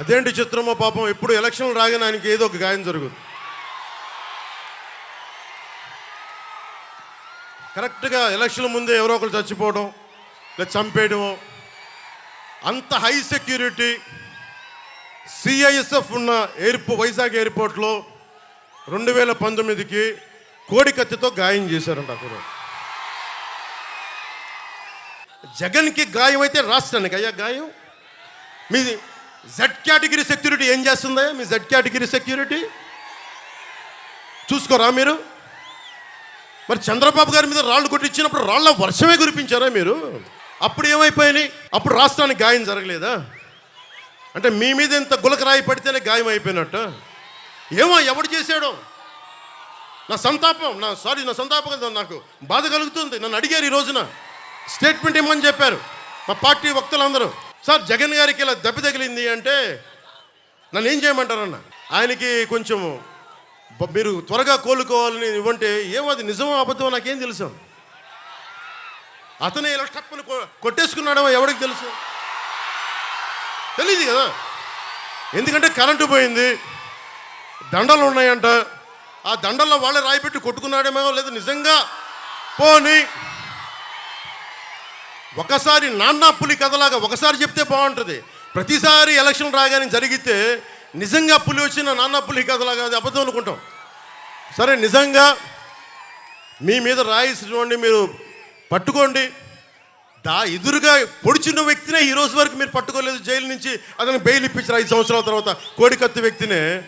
అదేంటి చిత్రమో పాపం ఎప్పుడు ఎలక్షన్లు రాగానే ఆయనకి ఏదో ఒక గాయం జరుగుతుంది. కరెక్ట్గా ఎలక్షన్ ముందే ఎవరో ఒకరు చచ్చిపోవడం లేదా చంపేయడం అంత హై సెక్యూరిటీ సిఐఎస్ఎఫ్ ఉన్న ఎయిర్పో వైజాగ్ ఎయిర్పోర్ట్లో రెండు వేల పంతొమ్మిదికి కోడి కత్తితో గాయం చేశారంట అక్కడ జగన్కి గాయం అయితే రాష్ట్రానికి. అయ్యా గాయం? మీది జెడ్ కేటగిరీ సెక్యూరిటీ ఏం చేస్తుందా? మీ జెడ్ కేటగిరీ సెక్యూరిటీ చూసుకోరా మీరు? మరి చంద్రబాబు గారి మీద రాళ్ళు కొట్టించినప్పుడు రాళ్ళ వర్షమే కురిపించారా మీరు? అప్పుడు ఏమైపోయినాయి? అప్పుడు రాష్ట్రానికి గాయం జరగలేదా? అంటే మీ మీద ఇంత గులకరాయి పడితేనే గాయం అయిపోయినట్టు. ఏమో ఎవడు చేశాడో? నా సంతాపం నా సారీ నా సంతాపం కదా నాకు. బాధ కలుగుతుంది. నన్ను అడిగారు ఈ రోజున. స్టేట్మెంట్ ఇమ్మని చెప్పారు. మా పార్టీ వక్తలందరూ. సార్ జగన్ గారికి ఇలా దెబ్బ తగిలింది అంటే నన్ను ఏం చేయమంటారన్న? ఆయనకి కొంచెం మీరు త్వరగా కోలుకోవాలని ఇవ్వంటే ఏమో అది నిజమో అబద్ధమో నాకేం తెలుసు. అతనే ఇలా టప్పును కొ- కొట్టేసుకున్నాడో ఎవరికి తెలుసు? తెలియదు కదా. ఎందుకంటే కరెంటు పోయింది దండలు ఉన్నాయంట. ఆ దండల్లో వాళ్ళే రాయిపెట్టి కొట్టుకున్నాడేమో లేదు నిజంగా పోని. ఒకసారి నాన్న పులి కథలాగా ఒకసారి చెప్తే బాగుంటుంది. ప్రతిసారి ఎలక్షన్ రాగానే జరిగితే నిజంగా పులి వచ్చిన నాన్న పులి కథలాగా అది అబద్ధం అనుకుంటాం. సరే నిజంగా మీ మీద రాయిసినోడిని మీరు పట్టుకోండి. దా ఎదురుగా పొడిచిన వ్యక్తినే ఈ రోజు వరకు మీరు పట్టుకోలేదు జైలు నుంచి అతను బెయిల్ ఇప్పించారు ఐదు సంవత్సరాల తర్వాత కోడికత్తి వ్యక్తినే.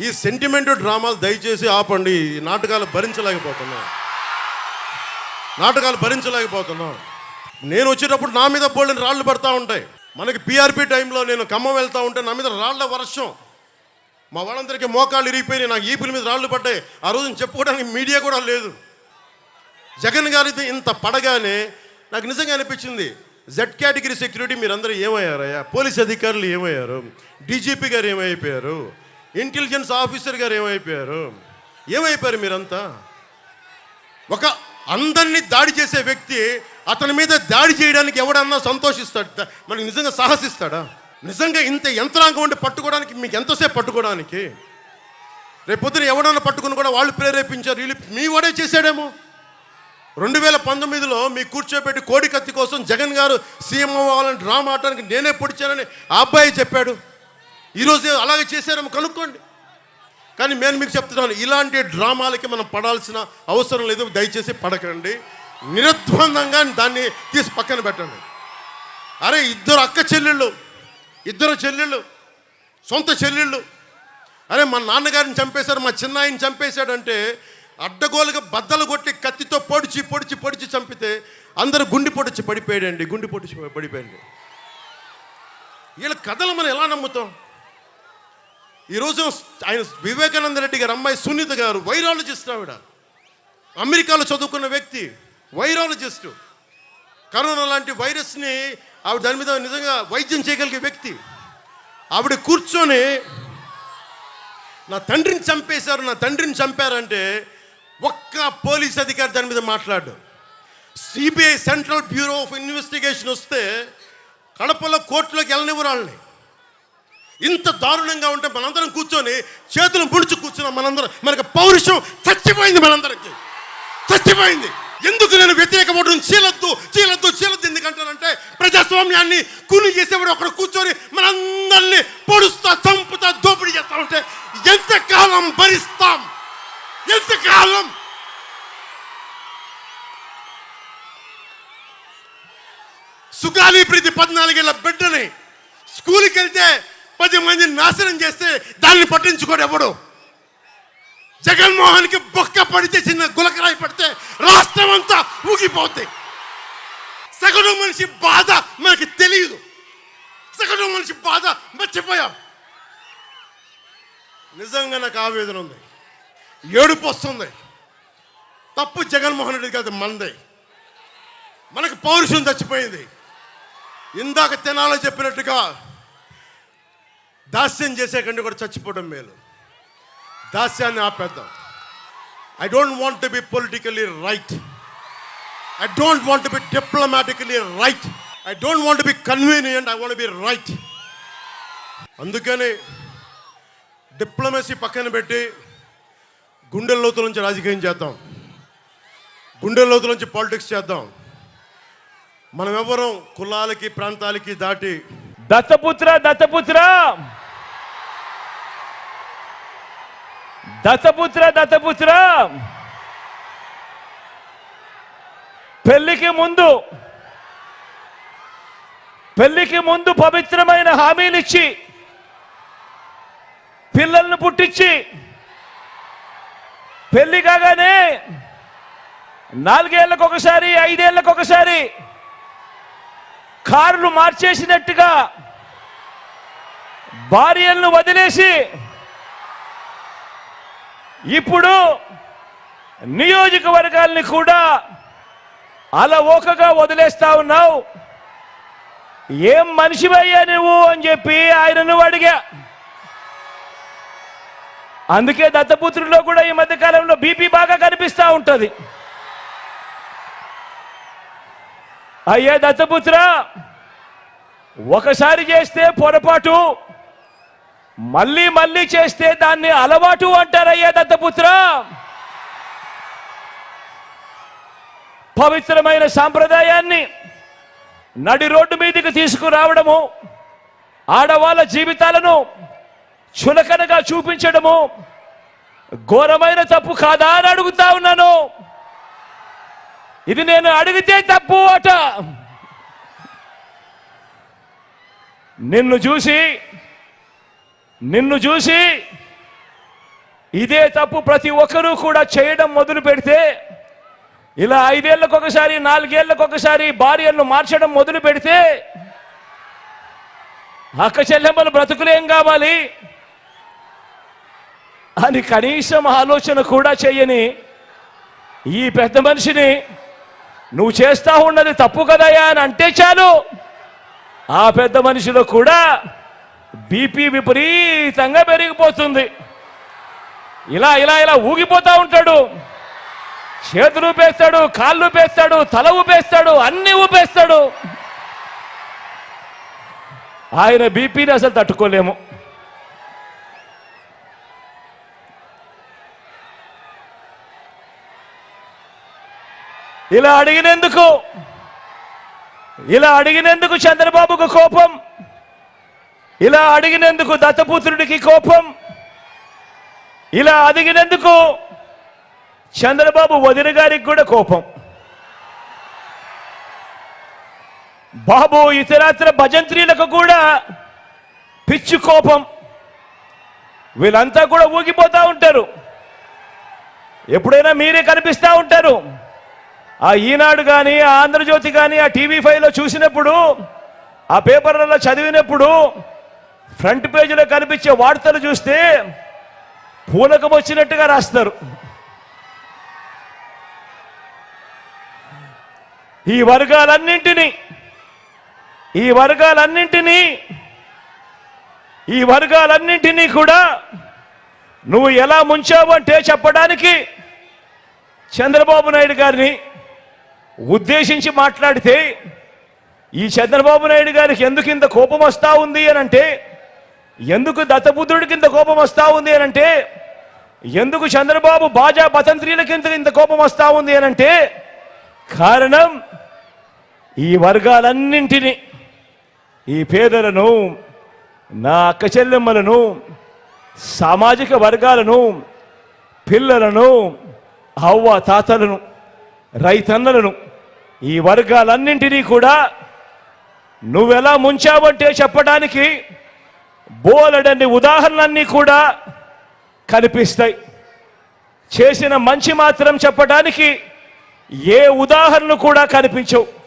ఈ సెంటిమెంట్ డ్రామాలు దయచేసి ఆపండి ఈ నాటకాలు భరించలేకపోతున్నాం. నాటకాలు భరించలేకపోతున్నాం. నేను వచ్చేటప్పుడు నా మీద బోల్డెన్ రాళ్ళు పడతా ఉంటాయి. మనకి పిఆర్పి టైంలో నేను ఖమ్మం వెళ్తూ ఉంటే నా మీద రాళ్ళ వర్షం. మా వాళ్ళందరికీ మోకాళ్ళు ఇరిగిపోయినాయి నాకు ఈపుల మీద రాళ్ళు పడ్డాయి. ఆ రోజు చెప్పుకోవడానికి మీడియా కూడా లేదు. జగన్ గారిది ఇంత పడగానే నాకు నిజంగా అనిపించింది జెడ్ కేటగిరీ సెక్యూరిటీ మీరందరూ ఏమయ్యారయ్యా? పోలీస్ అధికారులు ఏమయ్యారు? డీజీపీ గారు ఏమైపోయారు? ఇంటెలిజెన్స్ ఆఫీసర్ గారు ఏమైపోయారు? ఏమైపోయారు మీరంతా? ఒక అందరినీ దాడి చేసే వ్యక్తి అతని మీద దాడి చేయడానికి ఎవడన్నా సంతోషిస్తాడు? మనకి నిజంగా సాహసిస్తాడా? నిజంగా ఇంత యంత్రాంగం ఉండి పట్టుకోవడానికి మీకు ఎంతసేపు పట్టుకోవడానికి? రేపొద్దున ఎవడన్నా పట్టుకుని కూడా వాళ్ళు ప్రేరేపించారు వీళ్ళు మీ వాడే చేశాడేమో. రెండు వేల పంతొమ్మిదిలో మీ కూర్చోబెట్టి కోడి కత్తి కోసం జగన్ గారు సీఎం అవ్వాలని డ్రామా ఆడటానికి నేనే పొడిచానని ఆ అబ్బాయి చెప్పాడు. ఈరోజు అలాగే చేశారేమో కనుక్కోండి. కానీ నేను మీకు చెప్తున్నాను ఇలాంటి డ్రామాలకి మనం పడాల్సిన అవసరం లేదు దయచేసి పడకండి. నిర్ద్వందంగా దాన్ని తీసి పక్కన పెట్టండి. అరే ఇద్దరు అక్క చెల్లెళ్ళు ఇద్దరు చెల్లెళ్ళు సొంత చెల్లెళ్ళు. అరే మా నాన్నగారిని చంపేశారు మా చిన్నాయిని చంపేశాడంటే అడ్డగోలుగా బద్దలు కొట్టి కత్తితో పొడిచి పొడిచి పొడిచి చంపితే అందరూ గుండి పొడిచి పడిపోయాడండి గుండి పొడిచి పడిపోయండి వీళ్ళ కథలు మనం ఎలా నమ్ముతాం? ఈరోజు ఆయన వివేకానంద రెడ్డి గారు అమ్మాయి సునీత గారు వైరాలజిస్ట్ ఆవిడ. అమెరికాలో చదువుకున్న వ్యక్తి. వైరాలజిస్ట్. కరోనా లాంటి వైరస్ని ఆవిడ దాని మీద నిజంగా వైద్యం చేయగలిగే వ్యక్తి. ఆవిడ కూర్చొని నా తండ్రిని చంపేశారు నా తండ్రిని చంపారంటే ఒక్క పోలీస్ అధికారి దాని మీద మాట్లాడు. CBI central bureau of investigation వస్తే కడపలో కోర్టులోకి వెళ్ళనివ్వరు వాళ్ళని. ఇంత దారుణంగా ఉంటే మనందరం కూర్చొని చేతులు ముడుచు కూర్చున్నాం మనందరం. మనకి పౌరుషం చచ్చిపోయింది మనందరికి. చచ్చిపోయింది. ఎందుకు నేను వ్యతిరేక ఓటును చీలొద్దు చీలొద్దు చీలొద్దు ఎందుకంటానంటే ప్రజాస్వామ్యాన్ని కూలి చేసేవాడు ఒకడు కూర్చొని మనందరినీ పొడుస్తా చంపుతా దోపిడీ చేస్తా ఉంటే ఎంతకాలం భరిస్తాం? ఎంతకాలం? సుగాలి ప్రీతి పద్నాలుగేళ్ళ బిడ్డని స్కూల్కి వెళ్తే పది మంది నాశనం చేస్తే దాన్ని పట్టించుకోడు ఎవడు? జగన్మోహన్కి బొక్క పడితే చిన్న గులకరాయి పడితే రాష్ట్రం అంతా ఊగిపోతాయి సగటు మనిషి బాధ మనకి తెలియదు సగటు మనిషి బాధ మర్చిపోయాం. నిజంగా నాకు ఆవేదన ఉంది. ఏడుపు వస్తుంది. తప్పు జగన్మోహన్ రెడ్డి కాదు మనదే. మనకు పౌరుషం చచ్చిపోయింది. ఇందాక తినాలని చెప్పినట్టుగా దాస్యం చేసే కంటే కూడా చచ్చిపోవడం మేలు. దాస్యాన్ని ఆపేద్దాం. I don't want to be politically right I don't want to be diplomatically right I don't want be convenient I want be right అందుకని డిప్లొమసీ పక్కన పెట్టి గుండె లోతుల నుంచి రాజకీయం చేద్దాం. గుండె లోతుల నుంచి పాలిటిక్స్ చేద్దాం. మనం ఎవరం కులాలకి ప్రాంతాలకి దాటి దత్తపుత్ర దత్తపుత్ర! దత్తపుత్ర దత్తపుత్ర. పెళ్ళికి ముందు పెళ్ళికి ముందు పవిత్రమైన హామీలు ఇచ్చి పిల్లల్ని పుట్టించి పెళ్ళి కాగానే నాలుగేళ్ళకు ఒకసారి ఐదేళ్ళకు ఒకసారి కార్లు మార్చేసినట్టుగా భార్యలను వదిలేసి ఇప్పుడు నియోజకవర్గాల్ని కూడా అలవోకగా వదిలేస్తా ఉన్నావు. ఏం మనిషివయ్యా నువ్వు అని చెప్పి ఆయనను అడిగా. అందుకే దత్తపుత్రుల్లో కూడా ఈ మధ్య కాలంలో బీపీ బాగా కనిపిస్తా ఉంటుంది. అయ్యా దత్తపుత్ర ఒకసారి చేస్తే పొరపాటు. మళ్ళీ మళ్ళీ చేస్తే దాన్ని అలవాటు అంటారయ్యా దత్తపుత్ర. పవిత్రమైన సాంప్రదాయాన్ని నడి రోడ్డు మీదకి తీసుకురావడము ఆడవాళ్ళ జీవితాలను చులకనగా చూపించడము ఘోరమైన తప్పు కాదా అని అడుగుతా ఉన్నాను. ఇది నేను అడిగితే తప్పు అట. నిన్ను చూసి నిన్ను చూసి ఇదే తప్పు ప్రతి ఒక్కరూ కూడా చేయడం మొదలు పెడితే ఇలా ఐదేళ్ళకు ఒకసారి నాలుగేళ్ళకు ఒకసారి భార్యలను మార్చడం మొదలు పెడితే అక్క చెల్లెమ్మలు బ్రతుకులేం కావాలి? అని కనీసం ఆలోచన కూడా చేయని ఈ పెద్ద మనిషిని నువ్వు చేస్తా ఉన్నది తప్పు కదయా అని అంటే చాలు. ఆ పెద్ద మనిషిలో కూడా బీపీ విపరీతంగా పెరిగిపోతుంది. ఇలా ఇలా ఇలా ఊగిపోతా ఉంటాడు. చేతులు ఊపేస్తాడు కాళ్ళు ఊపేస్తాడు తల ఊపేస్తాడు అన్ని ఊపేస్తాడు. ఆయన బీపీని అసలు తట్టుకోలేము. ఇలా అడిగినందుకు ఇలా అడిగినందుకు చంద్రబాబుకు కోపం. ఇలా అడిగినందుకు దత్తపుత్రుడికి కోపం. ఇలా అడిగినందుకు చంద్రబాబు వదిన గారికి కూడా కోపం. బాబు ఇతరాత్ర భజంత్రీలకు కూడా పిచ్చి కోపం. వీళ్ళంతా కూడా ఊగిపోతూ ఉంటారు. ఎప్పుడైనా మీరే కనిపిస్తూ ఉంటారు. ఆ ఈనాడు కానీ ఆ ఆంధ్రజ్యోతి కానీ ఆ టీవీ ఫైవ్లో చూసినప్పుడు ఆ పేపర్లలో చదివినప్పుడు ఫ్రంట్ పేజీలో కనిపించే వార్తలు చూస్తే పూనకం వచ్చినట్టుగా రాస్తారు. ఈ వర్గాలన్నింటినీ ఈ వర్గాలన్నింటినీ ఈ వర్గాలన్నింటినీ కూడా నువ్వు ఎలా ముంచావు అంటే చెప్పడానికి చంద్రబాబు నాయుడు గారిని ఉద్దేశించి మాట్లాడితే ఈ చంద్రబాబు నాయుడు గారికి ఎందుకు ఇంత కోపం వస్తా ఉంది అని అంటే ఎందుకు దత్తబుద్ధుడికి ఇంత కోపం వస్తా ఉంది అని అంటే ఎందుకు చంద్రబాబు బాజా బతంత్రీలకి కింద ఇంత కోపం వస్తా ఉంది అని అంటే కారణం ఈ వర్గాలన్నింటినీ ఈ పేదలను నా అక్క చెల్లెమ్మలను సామాజిక వర్గాలను పిల్లలను అవ్వ తాతలను రైతన్నలను ఈ వర్గాలన్నింటినీ కూడా నువ్వెలా ముంచావంటే చెప్పడానికి బోలెడన్ని ఉదాహరణలన్నీ కూడా కనిపిస్తాయి. చేసిన మంచి మాత్రం చెప్పడానికి ఏ ఉదాహరణలు కూడా కనిపించవు.